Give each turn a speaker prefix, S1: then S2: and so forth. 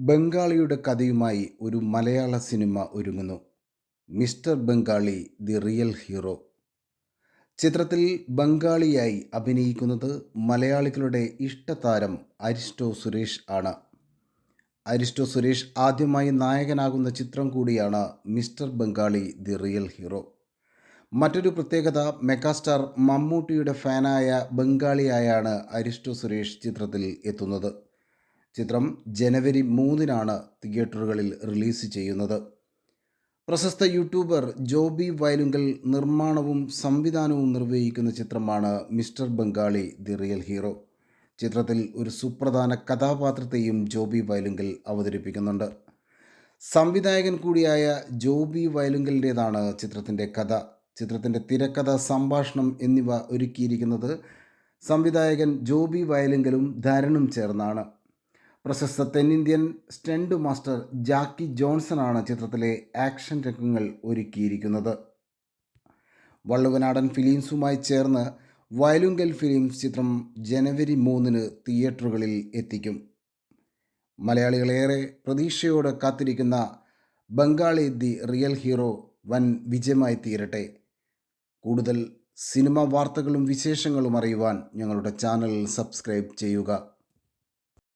S1: ബംഗാളിയുടെ കഥയുമായി ഒരു മലയാള സിനിമ ഒരുങ്ങുന്നു. Mister Bengali the real hero. ചിത്രത്തിൽ ബംഗാളിയായി അഭിനയിക്കുന്നത് മലയാളികളുടെ ഇഷ്ടതാരം അരിസ്റ്റോ സുരേഷ് ആണ്. അരിസ്റ്റോ സുരേഷ് ആദ്യമായി നായകനാകുന്ന ചിത്രം കൂടിയാണ് mister Bengali the real hero. മറ്റൊരു പ്രത്യേകത മെഗാസ്റ്റാർ മമ്മൂട്ടിയുടെ ഫാനായ ബംഗാളിയായാണ് അരിസ്റ്റോ സുരേഷ് ചിത്രത്തിൽ എത്തുന്നത്. ചിത്രം ജനുവരി മൂന്നിനാണ് തിയേറ്ററുകളിൽ റിലീസ് ചെയ്യുന്നത്. പ്രശസ്ത യൂട്യൂബർ ജോബി വയലുങ്കൽ നിർമ്മാണവും സംവിധാനവും നിർവഹിക്കുന്ന ചിത്രമാണ് mister Bengali the real hero. ചിത്രത്തിൽ ഒരു സുപ്രധാന കഥാപാത്രത്തെയും ജോബി വയലുങ്കൽ അവതരിപ്പിക്കുന്നുണ്ട്. സംവിധായകൻ കൂടിയായ ജോബി വയലുങ്കലിന്റേതാണ് ചിത്രത്തിന്റെ കഥ. ചിത്രത്തിന്റെ തിരക്കഥ സംഭാഷണം എന്നിവ ഒരുക്കിയിരിക്കുന്നത് സംവിധായകൻ ജോബി വയലുങ്കലും ധാരണും ചേർന്നാണ്. പ്രശസ്ത തെന്നിന്ത്യൻ സ്റ്റണ്ട് മാസ്റ്റർ ജാക്കി ജോൺസണാണ് ചിത്രത്തിലെ ആക്ഷൻ രംഗങ്ങൾ ഒരുക്കിയിരിക്കുന്നത്. വള്ളുവനാടൻ ഫിലിംസുമായി ചേർന്ന് വയലുങ്കൽ ഫിലിംസ് ചിത്രം ജനുവരി മൂന്നിന് തിയേറ്ററുകളിൽ എത്തിക്കും. മലയാളികളേറെ പ്രതീക്ഷയോടെ കാത്തിരിക്കുന്ന ബംഗാളി ദി റിയൽ ഹീറോ വൻ വിജയമായി തീരട്ടെ. കൂടുതൽ സിനിമ വാർത്തകളും വിശേഷങ്ങളും അറിയുവാൻ ഞങ്ങളുടെ ചാനൽ സബ്സ്ക്രൈബ് ചെയ്യുക.